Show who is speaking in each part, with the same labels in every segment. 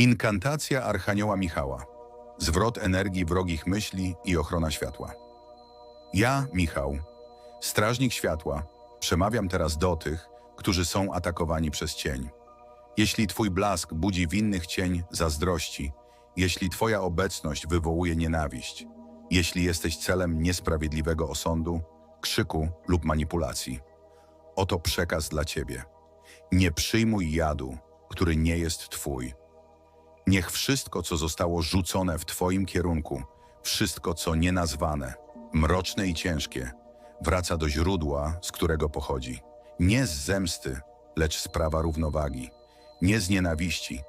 Speaker 1: Inkantacja Archanioła Michała. Zwrot energii wrogich myśli i ochrona światła. Ja, Michał, strażnik światła, przemawiam teraz do tych, którzy są atakowani przez cień. Jeśli Twój blask budzi w innych cień zazdrości, jeśli Twoja obecność wywołuje nienawiść, jeśli jesteś celem niesprawiedliwego osądu, krzyku lub manipulacji, oto przekaz dla Ciebie. Nie przyjmuj jadu, który nie jest Twój. Niech wszystko, co zostało rzucone w Twoim kierunku, wszystko, co nienazwane, mroczne i ciężkie, wraca do źródła, z którego pochodzi. Nie z zemsty, lecz z prawa równowagi. Nie z nienawiści,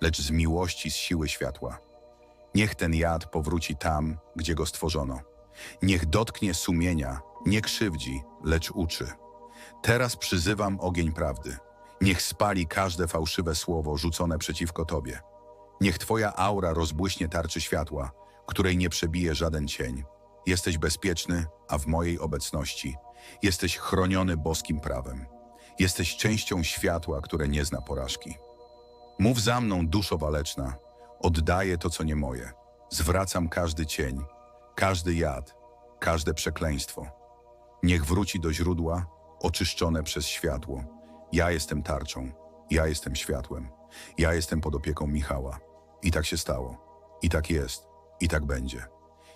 Speaker 1: lecz z miłości, z siły światła. Niech ten jad powróci tam, gdzie go stworzono. Niech dotknie sumienia, nie krzywdzi, lecz uczy. Teraz przyzywam ogień prawdy. Niech spali każde fałszywe słowo rzucone przeciwko Tobie. Niech Twoja aura rozbłyśnie tarczy światła, której nie przebije żaden cień. Jesteś bezpieczny, a w mojej obecności jesteś chroniony boskim prawem. Jesteś częścią światła, które nie zna porażki. Mów za mną, duszo waleczna. Oddaję to, co nie moje. Zwracam każdy cień, każdy jad, każde przekleństwo. Niech wróci do źródła, oczyszczone przez światło. Ja jestem tarczą, ja jestem światłem, ja jestem pod opieką Michała. I tak się stało, i tak jest, i tak będzie.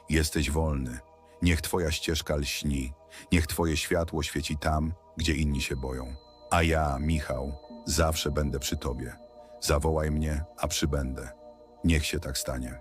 Speaker 1: Jesteś wolny. Niech Twoja ścieżka lśni, niech Twoje światło świeci tam, gdzie inni się boją. A ja, Michał, zawsze będę przy Tobie. Zawołaj mnie, a przybędę. Niech się tak stanie.